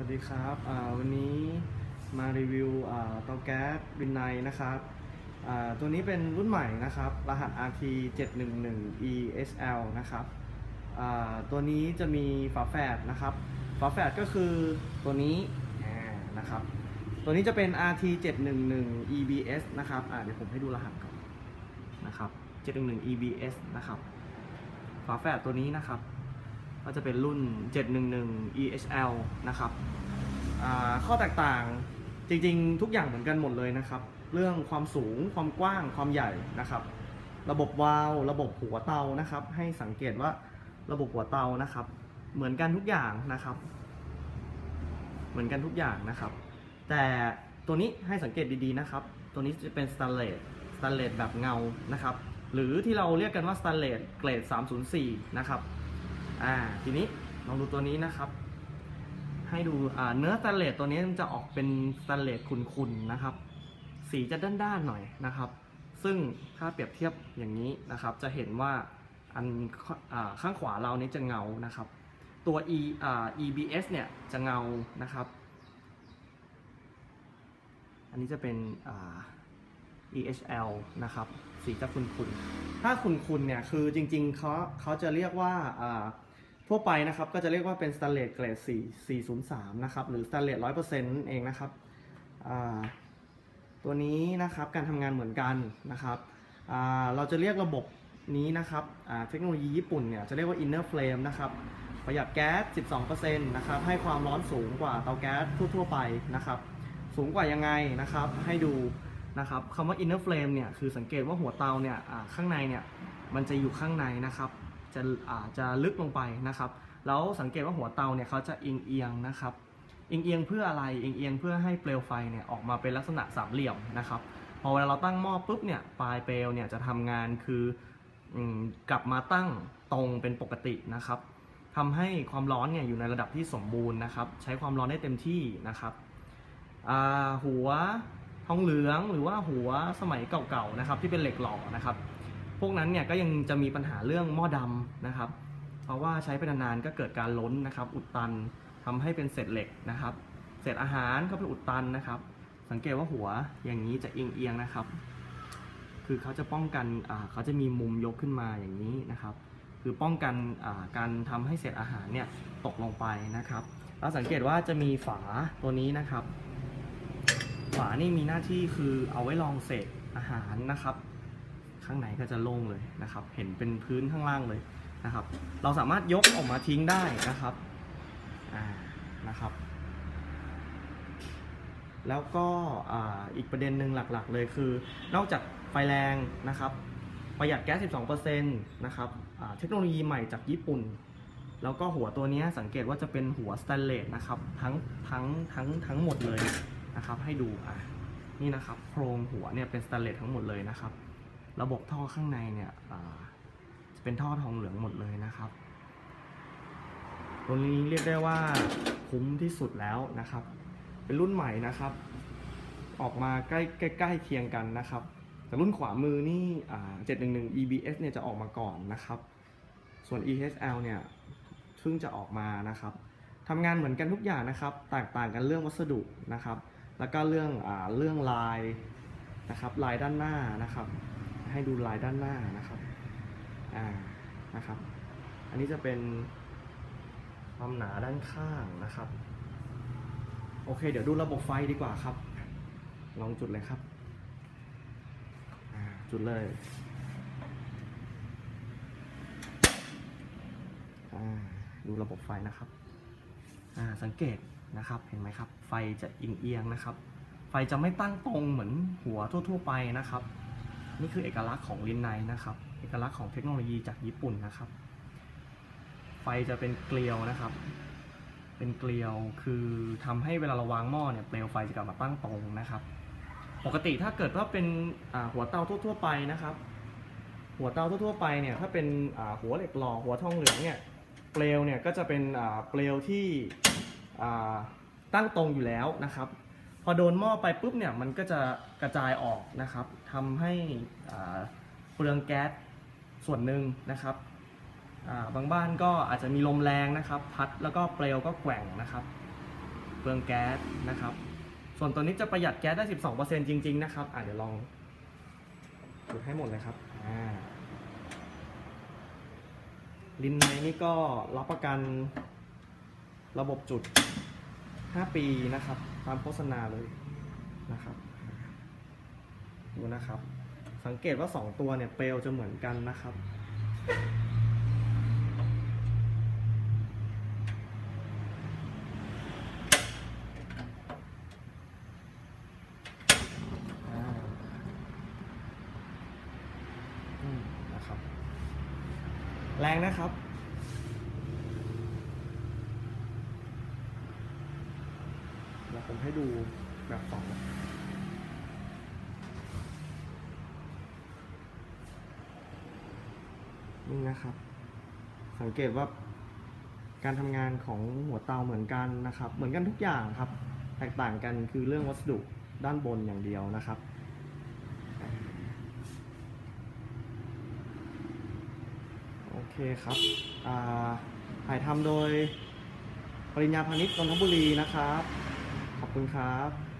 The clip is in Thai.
วัสดีครับวันนี้มารีวิวเตาแก๊สวินไนนะครับตัวนี้เป็นรุ่นใหม่นะครับ รหัส RT 711 ESL นะครับตัวนี้จะมีฝาแฝดนะครับ ฝาแฝดก็คือตัวนี้นะครับ ตัวนี้จะเป็น RT 711 EBS นะครับเดี๋ยวผมให้ดูรหัสก่อนนะครับ 711 EBS นะครับ ฝาแฝดตัวนี้นะครับ ก็จะเป็นรุ่น 711 EHL นะครับข้อแตกต่างจริงๆ ทุกอย่างเหมือนกันหมดเลยนะครับ เรื่องความสูงความกว้างความใหญ่นะครับ ระบบวาล์วระบบหัวเตานะครับ ให้สังเกตว่าระบบหัวเตานะครับ เหมือนกันทุกอย่างนะครับ เหมือนกันทุกอย่างนะครับ แต่ตัวนี้ให้สังเกตดีๆนะครับ ตัวนี้จะเป็นสแตนเลสสแตนเลสแบบเงานะครับ หรือที่เราเรียกกันว่าสแตนเลสเกรด 304 นะครับ อ่าทีนี้ลองดูตัวนี้นะครับ ให้ดูอ่าเนื้อสแตนเลสตัวนี้มันจะออกเป็นสแตนเลสขุ่นๆนะครับ สีจะด้านๆหน่อยนะครับ ซึ่งถ้าเปรียบเทียบอย่างนี้นะครับ จะเห็นว่าอันอ่าข้างขวาเรานี้จะเงานะครับ ตัว e อ่า EBS เนี่ยจะเงานะครับ อันนี้จะเป็นอ่า EHL นะครับ สีจะขุ่นๆถ้าขุ่นๆเนี่ย คือจริงๆเขาเขาจะเรียกว่าอ่า ทั่วไปนะครับก็จะเรียกว่าเป็นสแตนเลสเกรด4 403 นะครับ หรือสแตนเลส100%เองนะครับตัวนี้นะครับการทำงานเหมือนกันนะครับเราจะเรียกระบบนี้นะครับเทคโนโลยีญี่ปุ่นเนี่ยจะเรียกว่า inner flame นะครับประหยัดแก๊ส 12%นะครับให้ความร้อนสูงกว่าเตาแก๊สทั่ว ๆ ไปนะครับสูงกว่ายังไงนะครับให้ดูนะครับคำว่า inner flame เนี่ยคือสังเกตว่าหัวเตาเนี่ยข้างในเนี่ยมันจะอยู่ข้างในนะครับ จะอ่าจะลึกลงไปนะครับ แล้วสังเกตว่าหัวเตาเนี่ยเขาจะเอียงเอียงนะครับ เอียงเอียงเพื่ออะไร เอียงเอียงเพื่อให้เปลวไฟเนี่ยออกมาเป็นลักษณะสามเหลี่ยมนะครับ พอเวลาเราตั้งหม้อปุ๊บเนี่ยปลายเปลวเนี่ยจะทำงานคืออกลับมาตั้งตรงเป็นปกตินะครับทำให้ความร้อนเนี่ยอยู่ในระดับที่สมบูรณ์นะครับ ใช้ความร้อนได้เต็มที่นะครับหัวทองเหลืองหรือว่าหัวสมัยเก่าๆนะครับ ที่เป็นเหล็กหล่อนะครับ วกนั้นเนี่ยก็ยังจะมีปัญหาเรื่องหม้อดำนะครับ เพราะว่าใช้ไปนานๆก็เกิดการล้นนะครับ อุดตันทำให้เป็นเศษเหล็กนะครับ เศษอาหารก็เป็นอุดตันนะครับ สังเกตว่าหัวอย่างนี้จะเอียงๆนะครับ คือเขาจะป้องกันเขาจะมีมุมยกขึ้นมาอย่างนี้นะครับ คือป้องกันการทำให้เศษอาหารเนี่ยตกลงไปนะครับเราสังเกตว่าจะมีฝาตัวนี้นะครับ ฝานี่มีหน้าที่คือเอาไว้รองเศษอาหารนะครับ ข้างในก็จะโล่งเลยนะครับ เห็นเป็นพื้นข้างล่างเลยนะครับ เราสามารถยกออกมาทิ้งได้นะครับอ่านะครับ แล้วก็อ่าอีกประเด็นหนึ่งหลักๆ เลยคือ นอกจากไฟแรงนะครับ ประหยัดแก๊ส 12%นะครับเทคโนโลยีใหม่จากญี่ปุ่น แล้วก็หัวตัวนี้สังเกตว่าจะเป็นหัวสแตนเลสนะครับทั้งทั้งทั้งทั้งหมดเลยนะครับ ให้ดูอะนี่นะครับโครงหัวเนี่ยเป็นสแตนเลสทั้งหมดเลยนะครับ ระบบท่อข้างในเนี่ยจะเป็นท่อทองเหลืองหมดเลยนะครับ ตัวนี้เรียกได้ว่าคุ้มที่สุดแล้วนะครับ เป็นรุ่นใหม่นะครับ ออกมาใกล้ใกล้ใกล้เคียงกันนะครับ แต่รุ่นขวามือนี่อ่า711 EBS เนี่ยจะออกมาก่อนนะครับ ส่วน EHL เนี่ยเพิ่งจะออกมานะครับทำงานเหมือนกันทุกอย่างนะครับ แตกต่างกันเรื่องวัสดุนะครับ แล้วก็เรื่องอเรื่องลายนะครับ ลายด้านหน้านะครับ ให้ดูลายด้านหน้านะครับอ่านะครับ อันนี้จะเป็นความหนาด้านข้างนะครับ โอเค เดี๋ยวดูระบบไฟดีกว่าครับ ลองจุดเลยครับจุดเลยดูระบบไฟนะครับ สังเกตนะครับ เห็นไหมครับ ไฟจะเอียงๆนะครับ ไฟจะไม่ตั้งตรงเหมือนหัวทั่ว ๆ ไปนะครับ นี่คือเอกลักษณ์ของลินไนนะครับ เอกลักษณ์ของเทคโนโลยีจากญี่ปุ่นนะครับ ไฟจะเป็นเกลียวนะครับ เป็นเกลียวคือทำให้เวลาเราวางหม้อเนี่ยเปลวไฟจะกลับมาตั้งตรงนะครับ ปกติถ้าเกิดว่าเป็นหัวเตาทั่ว ๆ ไปนะครับ หัวเตาทั่วๆไปเนี่ยถ้าเป็นหัวเหล็กหล่อหัวทองเหลืองเนี่ยเปลวเนี่ยก็จะเป็นเปลวที่ตั้งตรงอยู่แล้วนะครับ พอโดนหม้อไปปุ๊บเนี่ยมันก็จะกระจายออกนะครับทำให้เปลืองแก๊สส่วนหนึ่งนะครับบางบ้านก็อาจจะมีลมแรงนะครับ พัดแล้วก็เปลวก็แกว่งนะครับเปลืองแก๊สนะครับ ส่วนตัวนี้จะประหยัดแก๊สได้ 12%จริง ๆ นะครับอะเดี๋ยวลองจุดให้หมดเลยครับลินไนนี่ก็รับประกันระบบจุด 5 ปีนะครับ ตามโฆษณาเลยนะครับดูนะครับ สังเกตว่า 2 ตัวเนี่ยเปลวจะเหมือนกันนะครับนะครับแรงนะครับ เดี๋ยว ผมให้ดูแบบสองนี่นะครับ สังเกตว่าการทำงานของหัวเตาเหมือนกันนะครับ เหมือนกันทุกอย่างครับ แตกต่างกันคือเรื่องวัสดุด้านบนอย่างเดียวนะครับโอเคครับอ่าถ่ายทำโดยปริญญาพาณิชย์นนทบุรีนะครับ คุณครับ